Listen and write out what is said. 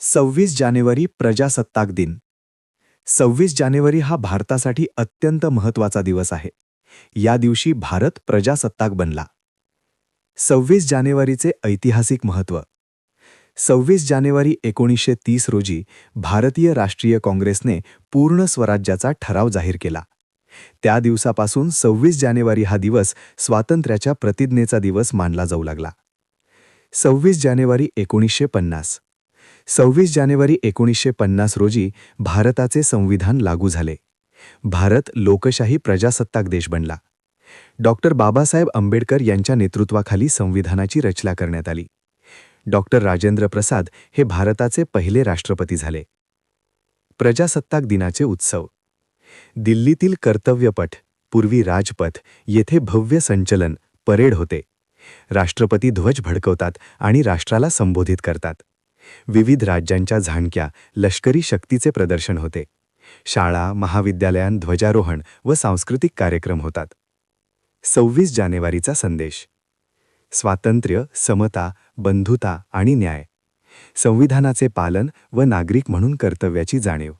सव्वीस जानेवारी प्रजासत्ताक दिन. सव्वीस जानेवारी हा भारतासाठी अत्यंत महत्त्वाचा दिवस आहे. या दिवशी भारत प्रजासत्ताक बनला. सव्वीस जानेवारीचे ऐतिहासिक महत्त्व. सव्वीस जानेवारी एकोणीसशे तीस रोजी भारतीय राष्ट्रीय काँग्रेसने पूर्ण स्वराज्याचा ठराव जाहीर केला. त्या दिवसापासून सव्वीस जानेवारी हा दिवस स्वातंत्र्याच्या प्रतिज्ञेचा दिवस मानला जाऊ लागला. सव्वीस जानेवारी एकोणीसशे पन्नास. सव्वीस जानेवारी एकोणीसशे पन्नास रोजी भारताचे संविधान लागू झाले. भारत लोकशाही प्रजासत्ताक देश बनला. डॉक्टर बाबासाहेब आंबेडकर यांच्या नेतृत्वाखाली संविधानाची रचना करण्यात आली. डॉक्टर राजेंद्र प्रसाद हे भारताचे पहिले राष्ट्रपती झाले. प्रजासत्ताक दिनाचे उत्सव. दिल्लीतील कर्तव्यपथ पूर्वी राजपथ येथे भव्य संचलन परेड होते. राष्ट्रपती ध्वज भडकवतात आणि राष्ट्राला संबोधित करतात. विविध राज्यांच्या झाणक्या लष्करी शक्तीचे प्रदर्शन होते. शाळा महाविद्यालयात ध्वजारोहण व सांस्कृतिक कार्यक्रम होतात. सव्वीस जानेवारीचा संदेश. स्वातंत्र्य समता बंधुता आणि न्याय. संविधानाचे पालन व नागरिक म्हणून कर्तव्याची जाणीव.